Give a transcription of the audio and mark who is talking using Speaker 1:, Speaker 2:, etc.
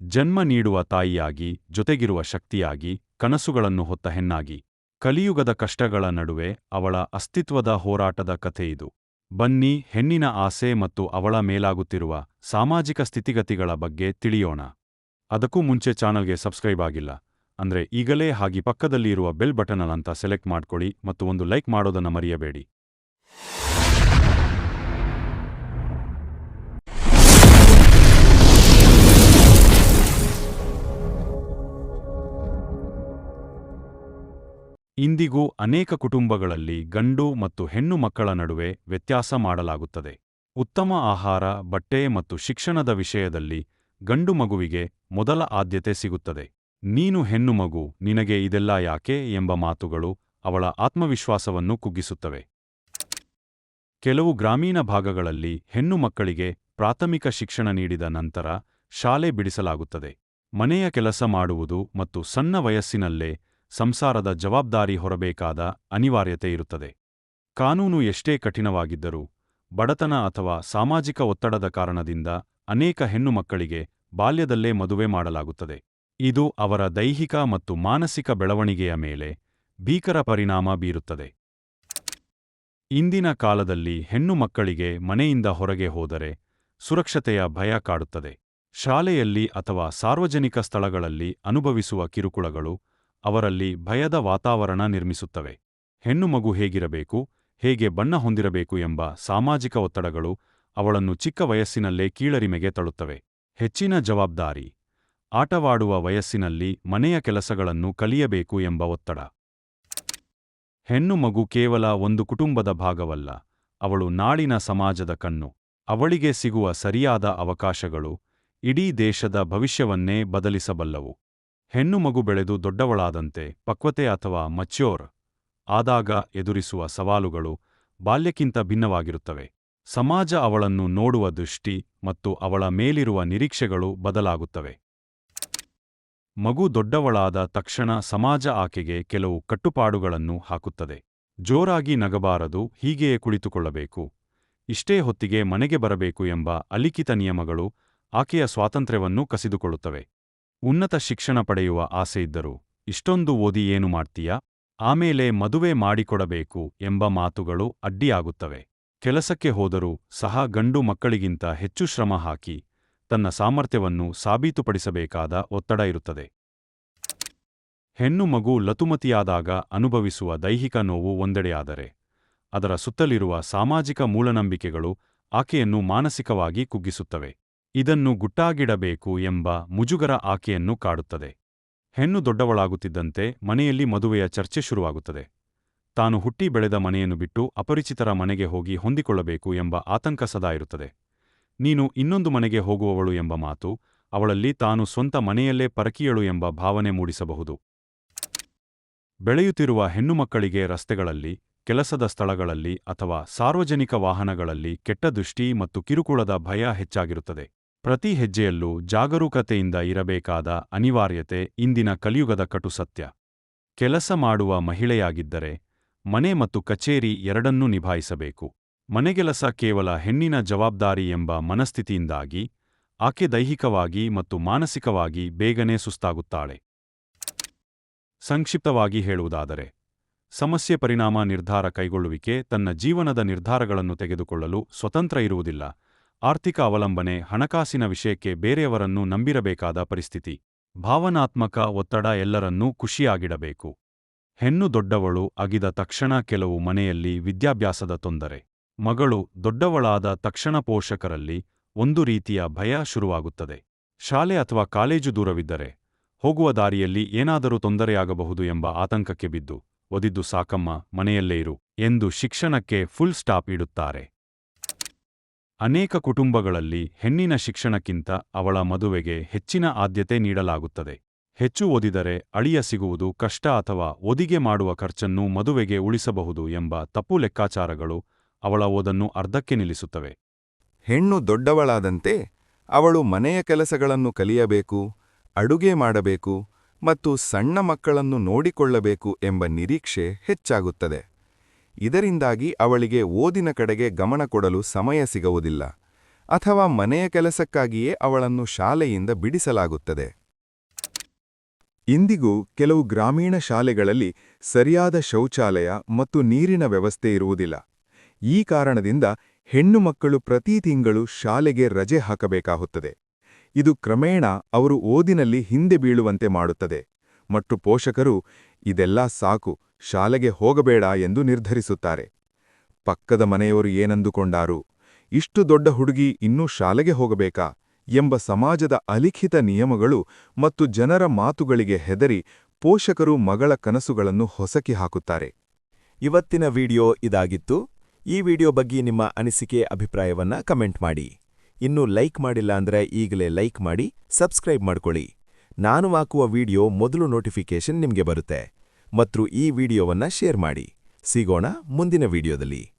Speaker 1: ಜನ್ಮ ನೀಡುವ ತಾಯಿಯಾಗಿ, ಜೊತೆಗಿರುವ ಶಕ್ತಿಯಾಗಿ, ಕನಸುಗಳನ್ನು ಹೊತ್ತ ಹೆಣ್ಣಾಗಿ. ಕಲಿಯುಗದ ಕಷ್ಟಗಳ ನಡುವೆ ಅವಳ ಅಸ್ತಿತ್ವದ ಹೋರಾಟದ ಕಥೆಯಿದು ಬನ್ನಿ, ಹೆಣ್ಣಿನ ಆಸೆ ಮತ್ತು ಅವಳ ಮೇಲಾಗುತ್ತಿರುವ ಸಾಮಾಜಿಕ ಸ್ಥಿತಿಗತಿಗಳ ಬಗ್ಗೆ ತಿಳಿಯೋಣ. ಅದಕ್ಕೂ ಮುಂಚೆ ಚಾನಲ್ಗೆ ಸಬ್ಸ್ಕ್ರೈಬ್ ಆಗಿಲ್ಲ. ಅಂದ್ರೆ ಈಗಲೇ ಹಾಗೆ ಪಕ್ಕದಲ್ಲಿ ಇರುವ ಬೆಲ್ ಬಟನ್ ಅಂತ ಸೆಲೆಕ್ಟ್ ಮಾಡ್ಕೊಳ್ಳಿ ಮತ್ತು ಒಂದು ಲೈಕ್ ಮಾಡೋದನ್ನ ಮರೆಯಬೇಡಿ. ಇಂದಿಗೂ ಅನೇಕ ಕುಟುಂಬಗಳಲ್ಲಿ ಗಂಡು ಮತ್ತು ಹೆಣ್ಣು ಮಕ್ಕಳ ನಡುವೆ ವ್ಯತ್ಯಾಸ ಮಾಡಲಾಗುತ್ತದೆ. ಉತ್ತಮ ಆಹಾರ, ಬಟ್ಟೆ ಮತ್ತು ಶಿಕ್ಷಣದ ವಿಷಯದಲ್ಲಿ ಗಂಡು ಮಗುವಿಗೆ ಮೊದಲ ಆದ್ಯತೆ ಸಿಗುತ್ತದೆ. ನೀನು ಹೆಣ್ಣು ಮಗು, ನಿನಗೆ ಇದೆಲ್ಲ ಯಾಕೆ ಎಂಬ ಮಾತುಗಳು ಅವಳ ಆತ್ಮವಿಶ್ವಾಸವನ್ನು ಕುಗ್ಗಿಸುತ್ತವೆ. ಕೆಲವು ಗ್ರಾಮೀಣ ಭಾಗಗಳಲ್ಲಿ ಹೆಣ್ಣು ಮಕ್ಕಳಿಗೆ ಪ್ರಾಥಮಿಕ ಶಿಕ್ಷಣ ನೀಡಿದ ನಂತರ ಶಾಲೆ ಬಿಡಿಸಲಾಗುತ್ತದೆ. ಮನೆಯ ಕೆಲಸ ಮಾಡುವುದು ಮತ್ತು ಸಣ್ಣ ವಯಸ್ಸಿನಲ್ಲೇ ಸಂಸಾರದ ಜವಾಬ್ದಾರಿ ಹೊರಬೇಕಾದ ಅನಿವಾರ್ಯತೆ ಇರುತ್ತದೆ. ಕಾನೂನು ಎಷ್ಟೇ ಕಠಿಣವಾಗಿದ್ದರೂ, ಬಡತನ ಅಥವಾ ಸಾಮಾಜಿಕ ಒತ್ತಡದ ಕಾರಣದಿಂದ ಅನೇಕ ಹೆಣ್ಣು ಮಕ್ಕಳಿಗೆ ಬಾಲ್ಯದಲ್ಲೇ ಮದುವೆ ಮಾಡಲಾಗುತ್ತದೆ. ಇದು ಅವರ ದೈಹಿಕ ಮತ್ತು ಮಾನಸಿಕ ಬೆಳವಣಿಗೆಯ ಮೇಲೆ ಭೀಕರ ಪರಿಣಾಮ ಬೀರುತ್ತದೆ. ಇಂದಿನ ಕಾಲದಲ್ಲಿ ಹೆಣ್ಣು ಮಕ್ಕಳಿಗೆ ಮನೆಯಿಂದ ಹೊರಗೆ ಹೋದರೆ ಸುರಕ್ಷತೆಯ ಭಯ ಕಾಡುತ್ತದೆ. ಶಾಲೆಯಲ್ಲಿ ಅಥವಾ ಸಾರ್ವಜನಿಕ ಸ್ಥಳಗಳಲ್ಲಿ ಅನುಭವಿಸುವ ಕಿರುಕುಳಗಳು ಅವರಲ್ಲಿ ಭಯದ ವಾತಾವರಣ ನಿರ್ಮಿಸುತ್ತವೆ. ಹೆಣ್ಣು ಮಗು ಹೇಗಿರಬೇಕು, ಹೇಗೆ ಬಣ್ಣ ಹೊಂದಿರಬೇಕು ಎಂಬ ಸಾಮಾಜಿಕ ಒತ್ತಡಗಳು ಅವಳನ್ನು ಚಿಕ್ಕ ವಯಸ್ಸಿನಲ್ಲೇ ಕೀಳರಿಮೆಗೆ ತಳುತ್ತವೆ. ಹೆಚ್ಚಿನ ಜವಾಬ್ದಾರಿ, ಆಟವಾಡುವ ವಯಸ್ಸಿನಲ್ಲಿ ಮನೆಯ ಕೆಲಸಗಳನ್ನು ಕಲಿಯಬೇಕು ಎಂಬ ಒತ್ತಡ. ಹೆಣ್ಣು ಮಗು ಕೇವಲ ಒಂದು ಕುಟುಂಬದ ಭಾಗವಲ್ಲ, ಅವಳು ನಾಳಿನ ಸಮಾಜದ ಕಣ್ಣು. ಅವಳಿಗೆ ಸಿಗುವ ಸರಿಯಾದ ಅವಕಾಶಗಳು ಇಡೀ ದೇಶದ ಭವಿಷ್ಯವನ್ನೇ ಬದಲಿಸಬಲ್ಲವು. ಹೆಣ್ಣು ಮಗು ಬೆಳೆದು ದೊಡ್ಡವಳಾದಂತೆ ಪಕ್ವತೆ ಅಥವಾ ಮಚ್ಯೋರ್ ಆದಾಗ ಎದುರಿಸುವ ಸವಾಲುಗಳು ಬಾಲ್ಯಕ್ಕಿಂತ ಭಿನ್ನವಾಗಿರುತ್ತವೆ. ಸಮಾಜ ಅವಳನ್ನು ನೋಡುವ ದೃಷ್ಟಿ ಮತ್ತು ಅವಳ ಮೇಲಿರುವ ನಿರೀಕ್ಷೆಗಳು ಬದಲಾಗುತ್ತವೆ. ಮಗು ದೊಡ್ಡವಳಾದ ತಕ್ಷಣ ಸಮಾಜ ಆಕೆಗೆ ಕೆಲವು ಕಟ್ಟುಪಾಡುಗಳನ್ನು ಹಾಕುತ್ತದೆ. ಜೋರಾಗಿ ನಗಬಾರದು, ಹೀಗೆಯೇ ಕುಳಿತುಕೊಳ್ಳಬೇಕು. ಇಷ್ಟೇ ಹೊತ್ತಿಗೆ ಮನೆಗೆ ಬರಬೇಕು ಎಂಬ ಅಲಿಖಿತ ನಿಯಮಗಳು ಆಕೆಯ ಸ್ವಾತಂತ್ರ್ಯವನ್ನು ಕಸಿದುಕೊಳ್ಳುತ್ತವೆ. ಉನ್ನತ ಶಿಕ್ಷಣ ಪಡೆಯುವ ಆಸೆಯಿದ್ದರು ಇಷ್ಟೊಂದು ಓದಿ ಏನು ಮಾಡ್ತೀಯಾ? ಆಮೇಲೆ ಮದುವೆ ಮಾಡಿಕೊಡಬೇಕು ಎಂಬ ಮಾತುಗಳು ಅಡ್ಡಿಯಾಗುತ್ತವೆ. ಕೆಲಸಕ್ಕೆ ಹೋದರೂ ಸಹ ಗಂಡು ಮಕ್ಕಳಿಗಿಂತ ಹೆಚ್ಚು ಶ್ರಮ ಹಾಕಿ, ತನ್ನ ಸಾಮರ್ಥ್ಯವನ್ನು ಸಾಬೀತುಪಡಿಸಬೇಕಾದ ಒತ್ತಡ ಇರುತ್ತದೆ. ಹೆಣ್ಣು ಮಗು ಲತುಮತಿಯಾದಾಗ ಅನುಭವಿಸುವ ದೈಹಿಕ ನೋವು ಒಂದೆಡೆಯಾದರೆ, ಅದರ ಸುತ್ತಲಿರುವ ಸಾಮಾಜಿಕ ಮೂಲನಂಬಿಕೆಗಳು ಆಕೆಯನ್ನು ಮಾನಸಿಕವಾಗಿ ಕುಗ್ಗಿಸುತ್ತವೆ. ಇದನ್ನು ಗುಟ್ಟಾಗಿಡಬೇಕು ಎಂಬ ಮುಜುಗರ ಆಕೆಯನ್ನು ಕಾಡುತ್ತದೆ. ಹೆಣ್ಣು ದೊಡ್ಡವಳಾಗುತ್ತಿದ್ದಂತೆ ಮನೆಯಲ್ಲಿ ಮದುವೆಯ ಚರ್ಚೆ ಶುರುವಾಗುತ್ತದೆ. ತಾನು ಹುಟ್ಟಿ ಬೆಳೆದ ಮನೆಯನ್ನು ಬಿಟ್ಟು ಅಪರಿಚಿತರ ಮನೆಗೆ ಹೋಗಿ ಹೊಂದಿಕೊಳ್ಳಬೇಕು ಎಂಬ ಆತಂಕ ಸದಾ ಇರುತ್ತದೆ. ನೀನು ಇನ್ನೊಂದು ಮನೆಗೆ ಹೋಗುವವಳು ಎಂಬ ಮಾತು ಅವಳಲ್ಲಿ ತಾನು ಸ್ವಂತ ಮನೆಯಲ್ಲೇ ಪರಕೀಯಳು ಎಂಬ ಭಾವನೆ ಮೂಡಿಸಬಹುದು. ಬೆಳೆಯುತ್ತಿರುವ ಹೆಣ್ಣುಮಕ್ಕಳಿಗೆ ರಸ್ತೆಗಳಲ್ಲಿ, ಕೆಲಸದ ಸ್ಥಳಗಳಲ್ಲಿ ಅಥವಾ ಸಾರ್ವಜನಿಕ ವಾಹನಗಳಲ್ಲಿ ಕೆಟ್ಟ ದೃಷ್ಟಿ ಮತ್ತು ಕಿರುಕುಳದ ಭಯ ಹೆಚ್ಚಾಗಿರುತ್ತದೆ. ಪ್ರತಿ ಹೆಜ್ಜೆಯಲ್ಲೂ ಜಾಗರೂಕತೆಯಿಂದ ಇರಬೇಕಾದ ಅನಿವಾರ್ಯತೆ ಇಂದಿನ ಕಲಿಯುಗದ ಕಟು ಸತ್ಯ. ಕೆಲಸ ಮಾಡುವ ಮಹಿಳೆಯಾಗಿದ್ದರೆ ಮನೆ ಮತ್ತು ಕಚೇರಿ ಎರಡನ್ನೂ ನಿಭಾಯಿಸಬೇಕು. ಮನೆಗೆಲಸ ಕೇವಲ ಹೆಣ್ಣಿನ ಜವಾಬ್ದಾರಿ ಎಂಬ ಮನಸ್ಥಿತಿಯಿಂದಾಗಿ ಆಕೆ ದೈಹಿಕವಾಗಿ ಮತ್ತು ಮಾನಸಿಕವಾಗಿ ಬೇಗನೆ ಸುಸ್ತಾಗುತ್ತಾಳೆ. ಸಂಕ್ಷಿಪ್ತವಾಗಿ ಹೇಳುವುದಾದರೆ, ಸಮಸ್ಯೆ ಪರಿಣಾಮ ನಿರ್ಧಾರ ಕೈಗೊಳ್ಳುವಿಕೆ ತನ್ನ ಜೀವನದ ನಿರ್ಧಾರಗಳನ್ನು ತೆಗೆದುಕೊಳ್ಳಲು ಸ್ವತಂತ್ರ ಇರುವುದಿಲ್ಲ. ಆರ್ಥಿಕ ಅವಲಂಬನೆ ಹಣಕಾಸಿನ ವಿಷಯಕ್ಕೆ ಬೇರೆಯವರನ್ನು ನಂಬಿರಬೇಕಾದ ಪರಿಸ್ಥಿತಿ. ಭಾವನಾತ್ಮಕ ಒತ್ತಡ ಎಲ್ಲರನ್ನೂ ಖುಷಿಯಾಗಿಡಬೇಕು. ಹೆಣ್ಣು ದೊಡ್ಡವಳು ಅಗಿದ ತಕ್ಷಣ ಕೆಲವು ಮನೆಯಲ್ಲಿ ವಿದ್ಯಾಭ್ಯಾಸದ ತೊಂದರೆ. ಮಗಳು ದೊಡ್ಡವಳಾದ ತಕ್ಷಣ ಪೋಷಕರಲ್ಲಿ ಒಂದು ರೀತಿಯ ಭಯ ಶುರುವಾಗುತ್ತದೆ. ಶಾಲೆ ಅಥವಾ ಕಾಲೇಜು ದೂರವಿದ್ದರೆ ಹೋಗುವ ದಾರಿಯಲ್ಲಿ ಏನಾದರೂ ತೊಂದರೆಯಾಗಬಹುದು ಎಂಬ ಆತಂಕಕ್ಕೆ ಬಿದ್ದು, ಒದಿದ್ದು ಸಾಕಮ್ಮ, ಮನೆಯಲ್ಲೇ ಇರು ಎಂದು ಶಿಕ್ಷಣಕ್ಕೆ ಫುಲ್ ಸ್ಟಾಪ್ ಇಡುತ್ತಾರೆ. ಅನೇಕ ಕುಟುಂಬಗಳಲ್ಲಿ ಹೆಣ್ಣಿನ ಶಿಕ್ಷಣಕ್ಕಿಂತ ಅವಳ ಮದುವೆಗೆ ಹೆಚ್ಚಿನ ಆದ್ಯತೆ ನೀಡಲಾಗುತ್ತದೆ. ಹೆಚ್ಚು ಓದಿದರೆ ಅಳಿಯ ಸಿಗುವುದು ಕಷ್ಟ ಅಥವಾ ಒದಿಗೆ ಮಾಡುವ ಖರ್ಚನ್ನು ಮದುವೆಗೆ ಉಳಿಸಬಹುದು ಎಂಬ ತಪ್ಪು ಲೆಕ್ಕಾಚಾರಗಳು ಅವಳ ಓದನ್ನು ಅರ್ಧಕ್ಕೆ ನಿಲ್ಲಿಸುತ್ತವೆ.
Speaker 2: ಹೆಣ್ಣು ದೊಡ್ಡವಳಾದಂತೆ ಅವಳು ಮನೆಯ ಕೆಲಸಗಳನ್ನು ಕಲಿಯಬೇಕು, ಅಡುಗೆ ಮಾಡಬೇಕು ಮತ್ತು ಸಣ್ಣ ಮಕ್ಕಳನ್ನು ನೋಡಿಕೊಳ್ಳಬೇಕು ಎಂಬ ನಿರೀಕ್ಷೆ ಹೆಚ್ಚಾಗುತ್ತದೆ. ಇದರಿಂದಾಗಿ ಅವಳಿಗೆ ಓದಿನ ಕಡೆಗೆ ಗಮನ ಕೊಡಲು ಸಮಯ ಸಿಗುವುದಿಲ್ಲ ಅಥವಾ ಮನೆಯ ಕೆಲಸಕ್ಕಾಗಿಯೇ ಅವಳನ್ನು ಶಾಲೆಯಿಂದ ಬಿಡಿಸಲಾಗುತ್ತದೆ. ಇಂದಿಗೂ ಕೆಲವು ಗ್ರಾಮೀಣ ಶಾಲೆಗಳಲ್ಲಿ ಸರಿಯಾದ ಶೌಚಾಲಯ ಮತ್ತು ನೀರಿನ ವ್ಯವಸ್ಥೆ ಇರುವುದಿಲ್ಲ. ಈ ಕಾರಣದಿಂದ ಹೆಣ್ಣು ಮಕ್ಕಳು ಪ್ರತಿ ತಿಂಗಳು ಶಾಲೆಗೆ ರಜೆ ಹಾಕಬೇಕಾಗುತ್ತದೆ. ಇದು ಕ್ರಮೇಣ ಅವರು ಓದಿನಲ್ಲಿ ಹಿಂದೆ ಬೀಳುವಂತೆ ಮಾಡುತ್ತದೆ. ಮತ್ತು ಪೋಷಕರು, ಇದೆಲ್ಲ ಸಾಕು ಶಾಲೆಗೆ ಹೋಗಬೇಡ ಎಂದು ನಿರ್ಧರಿಸುತ್ತಾರೆ. ಪಕ್ಕದ ಮನೆಯವರು ಏನಂದುಕೊಂಡಾರು, ಇಷ್ಟು ದೊಡ್ಡ ಹುಡುಗಿ ಇನ್ನೂ ಶಾಲೆಗೆ ಹೋಗಬೇಕಾ ಎಂಬ ಸಮಾಜದ ಅಲಿಖಿತ ನಿಯಮಗಳು ಮತ್ತು ಜನರ ಮಾತುಗಳಿಗೆ ಹೆದರಿ ಪೋಷಕರು ಮಗಳ ಕನಸುಗಳನ್ನು ಹೊಸಕಿ ಹಾಕುತ್ತಾರೆ.
Speaker 3: ಇವತ್ತಿನ ವಿಡಿಯೋ ಇದಾಗಿತ್ತು. ಈ ವಿಡಿಯೋ ಬಗ್ಗೆ ನಿಮ್ಮ ಅನಿಸಿಕೆ, ಅಭಿಪ್ರಾಯವನ್ನ ಕಮೆಂಟ್ ಮಾಡಿ. ಇನ್ನೂ ಲೈಕ್ ಮಾಡಿಲ್ಲ ಅಂದ್ರೆ ಈಗಲೇ ಲೈಕ್ ಮಾಡಿ, ಸಬ್ಸ್ಕ್ರೈಬ್ ಮಾಡ್ಕೊಳ್ಳಿ. ನಾನು ಹಾಕುವ ವಿಡಿಯೋ ಮೊದಲು ನೋಟಿಫಿಕೇಷನ್ ನಿಮಗೆ ಬರುತ್ತೆ. ಮತ್ತು ಈ ವಿಡಿಯೋವನ್ನ ಶೇರ್ ಮಾಡಿ ಸಿಗೋಣ ಮುಂದಿನ ವಿಡಿಯೋದಲ್ಲಿ.